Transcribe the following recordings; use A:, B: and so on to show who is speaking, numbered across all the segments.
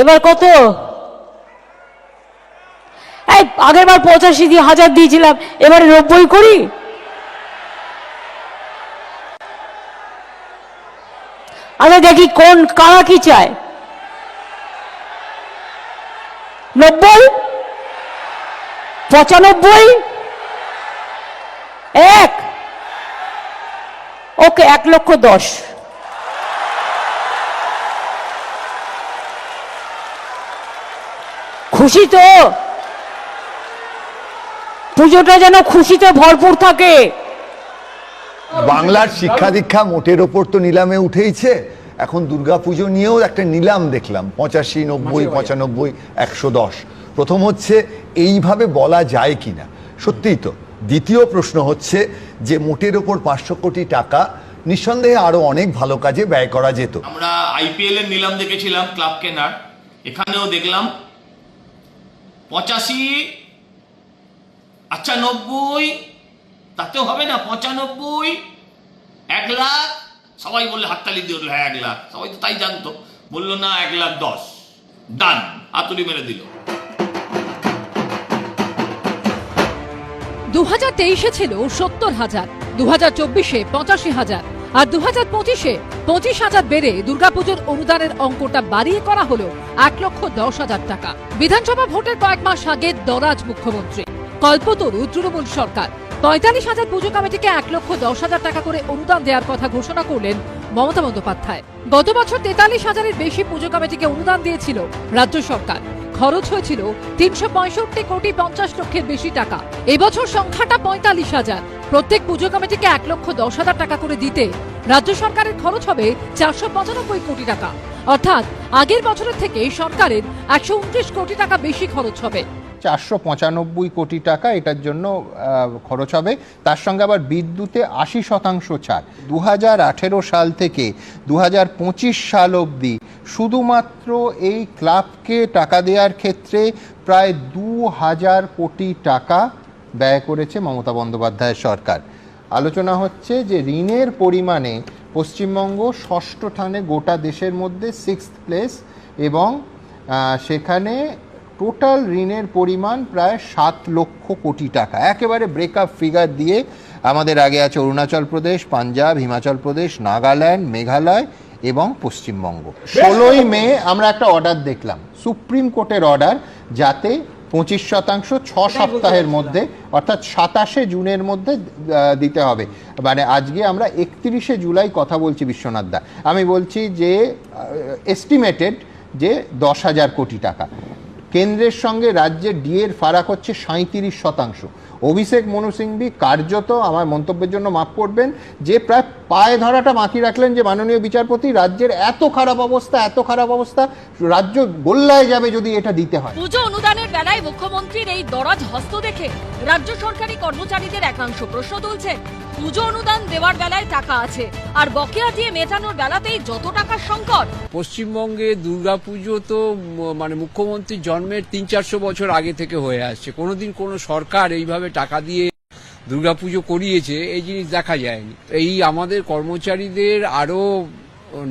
A: এবার কত? এই, আগের বার পঁচাশি দিয়ে হাজার দিয়েছিলাম, এবারে নব্বই করি? আচ্ছা দেখি কোন, কারা কি চায়? নব্বই? পঁচানব্বই? এক? ওকে, এক লক্ষ দশ। খুশি তো? পুজোটা যেন খুশিতে ভরপুর থাকে।
B: বাংলার শিক্ষা দীক্ষা মোটের ওপর তো নিলামে উঠেইছে। এখন দুর্গাপুজো নিয়েও একটা নিলাম দেখলাম পঁচাশি নব্বই পঁচানব্বই একশো দশ। প্রথম হচ্ছে এইভাবে বলা যায় কিনা? সত্যিই তো। দ্বিতীয় প্রশ্ন হচ্ছে যে মোটের ওপর পাঁচশো কোটি টাকা নিঃসন্দেহে আরও অনেক ভালো কাজে ব্যয় করা যেত।
C: আমরা আইপিএল এর নিলাম দেখেছিলাম ক্লাব কেনার। এখানেও দেখলাম পঁচাশি আচ্ছা নব্বই তাতেও হবে না পঁচানব্বই এক লাখ সবাই বললে হাততালি দিয়ে উঠল, হ্যাঁ এক লাখ সবাই তো তাই জানতো বলল না এক লাখ দশ ডান হাতুড়ি মেরে দিল।
D: দু হাজার তেইশে ছিল সত্তর হাজার দু হাজার চব্বিশে পঁচাশি হাজার আর দু হাজার পঁচিশে পঁচিশ হাজার বেড়ে দুর্গাপুজোর অনুদানের অঙ্কটা বাড়িয়ে করা হলো এক লক্ষ দশ হাজার টাকা। বিধানসভা ভোটের কয়েক মাস আগে দরাজ মুখ্যমন্ত্রী। কল্পতরু, তৃণমূল সরকার। পঁয়তাল্লিশ হাজার পুজো কমিটিকে এক লক্ষ দশ হাজার টাকা করে অনুদান দেওয়ার কথা ঘোষণা করলেন মমতা বন্দ্যোপাধ্যায়। গত বছর তেতাল্লিশ হাজারের বেশি পুজো কমিটিকে অনুদান দিয়েছিল রাজ্য সরকার। খরচ হয়েছিল তিনশো পঁয়ষট্টি কোটি পঞ্চাশ লক্ষের বেশি টাকা। এবছর সংখ্যাটা পঁয়তাল্লিশ হাজার। প্রত্যেক পুজো কমিটিকে এক লক্ষ দশ হাজার টাকা করে দিতে রাজ্য সরকারের খরচ হবে চারশো পঁচানব্বই কোটি টাকা। অর্থাৎ আগের বছরের থেকে সরকারের একশো উনত্রিশ কোটি টাকা বেশি খরচ হবে।
E: চারশো পঁচানব্বই কোটি টাকা এটার জন্য খরচ হবে। তার সঙ্গে আবার বিদ্যুতে আশি শতাংশ ছাড়। দু হাজার আঠেরো সাল থেকে দু হাজার পঁচিশ সাল অবধি শুধুমাত্র এই ক্লাবকে টাকা দেওয়ার ক্ষেত্রে প্রায় দু হাজার কোটি টাকা ব্যয় করেছে মমতা বন্দ্যোপাধ্যায়ের সরকার। আলোচনা হচ্ছে যে ঋণের পরিমাণে পশ্চিমবঙ্গ ষষ্ঠ স্থানে গোটা দেশের মধ্যে সিক্স প্লেস এবং সেখানে টোটাল ঋণের পরিমাণ প্রায় সাত লক্ষ কোটি টাকা। একেবারে ব্রেকআপ ফিগার দিয়ে আমাদের আগে আছে অরুণাচল প্রদেশ পাঞ্জাব হিমাচল প্রদেশ নাগাল্যান্ড মেঘালয় এবং পশ্চিমবঙ্গ। ষোলোই মে আমরা একটা অর্ডার দেখলাম সুপ্রিম কোর্টের অর্ডার যাতে পঁচিশ শতাংশ ছ সপ্তাহের মধ্যে অর্থাৎ সাতাশে জুনের মধ্যে দিতে হবে। মানে আজকে আমরা একত্রিশে জুলাই কথা বলছি বিশ্বনাথ দা আমি বলছি যে এস্টিমেটেড যে দশ হাজার কোটি টাকা। কেন্দ্রের সঙ্গে রাজ্যের ডিএর ফারাক হচ্ছে সাঁত্রিশ শতাংশ। অভিষেক মনু সিংভি কার্যত আমার মন্তব্যের জন্য মাফ করবেন, যে প্রায় পায়ে ধরাটা মাখিয়ে রাখলেন যে মাননীয় বিচারপতি, রাজ্যের এত খারাপ অবস্থা, এত খারাপ অবস্থা, রাজ্য গোল্লায় যাবে যদি এটা দিতে হয়।
D: পুজো অনুদানের বেলায় মুখ্যমন্ত্রীর এই দরাজ হস্ত দেখে রাজ্য সরকারি কর্মচারীদের একাংশ প্রশ্ন তুলছে। পুজো অনুদান দেওয়ার বেলায় টাকা আছে। আর বকেয়া দিয়ে মেটানোর বেলাতেই যত টাকার সংকট।
F: পশ্চিমবঙ্গে দুর্গাপুজো তো মানে মুখ্যমন্ত্রীর জন্মের তিন চারশো বছর আগে থেকে হয়ে আসছে। কোনোদিন কোনো সরকার এইভাবে টাকা দিয়ে দুর্গাপুজো করিয়েছে, এই জিনিস দেখা যায়নি। এই আমাদের কর্মচারীদের আরও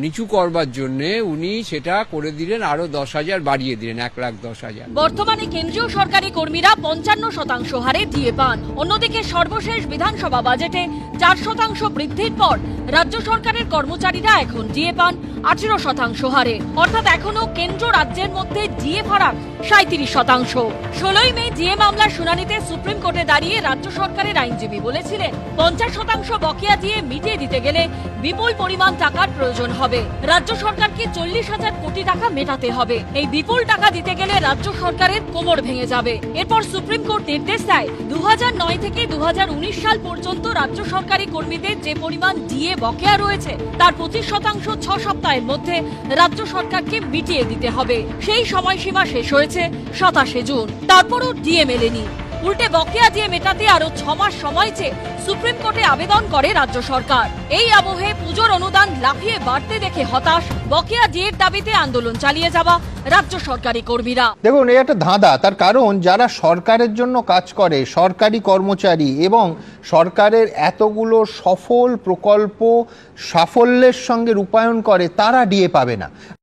F: নিচু করবার জন্য উনি সেটা করে দিলেন, আরও দশ হাজার বাড়িয়ে দিলেন, এক লাখ দশ হাজার।
D: বর্তমানে কেন্দ্রীয় সরকারি কর্মীরা পঞ্চান্ন শতাংশ হারে দিয়ে পান। অন্যদিকে সর্বশেষ বিধানসভা বাজেটে চার শতাংশ বৃদ্ধির পর রাজ্য সরকারের কর্মচারীরা এখন দিয়ে পান আঠেরো শতাংশ হারে। অর্থাৎ এখনও কেন্দ্র রাজ্যের মধ্যে ডিএ ফারাক সাঁত্রিশ শতাংশ। ষোলোই মে ডিএ মামলার শুনানিতে সুপ্রিম কোর্টে দাঁড়িয়ে রাজ্য সরকারের আইনজীবী বলেছিলেন, পঞ্চাশ শতাংশ বকেয়া দিয়ে মিটিয়ে দিতে গেলে বিপুল পরিমাণ টাকার প্রয়োজন হবে। রাজ্য সরকারকে চল্লিশ হাজার কোটি টাকা মেটাতে হবে। এই বিপুল টাকা দিতে গেলে রাজ্য সরকারের কোমর ভেঙে যাবে। এরপর সুপ্রিম কোর্ট নির্দেশ দেয় দু থেকে দু হাজার উনিশ সাল পর্যন্ত রাজ্য সরকারি কর্মীদের যে পরিমাণ ডিএ বকেয়া রয়েছে, তার পঁচিশ শতাংশ ছ সপ্তাহের মধ্যে রাজ্য সরকারকে মিটিয়ে দিতে হবে। সেই সময়সীমা শেষ হয়েছে সাতাশে জুন। তারপরও ডিএ মেলেনি উল্টে বকেয়া দিয়ে মেটাতে আরও ছ মাস সময় চেয়ে সুপ্রিম কোর্টে আবেদন করে রাজ্য সরকার। এই আবহে পুজোর অনুদান লাফিয়ে বাড়তে দেখে হতাশ। বকেয়া ডিএর দাবিতে আন্দোলন চালিয়ে যাওয়া রাজ্য সরকারি কর্মীরা।
E: দেখুন, এই একটা ধাঁধা। তার কারণ, যারা সরকারের জন্য কাজ করে, সরকারি কর্মচারী এবং সরকারের এতগুলো সফল প্রকল্প সাফল্যের সঙ্গে রূপায়ণ করে, তারা ডিএ পাবে না।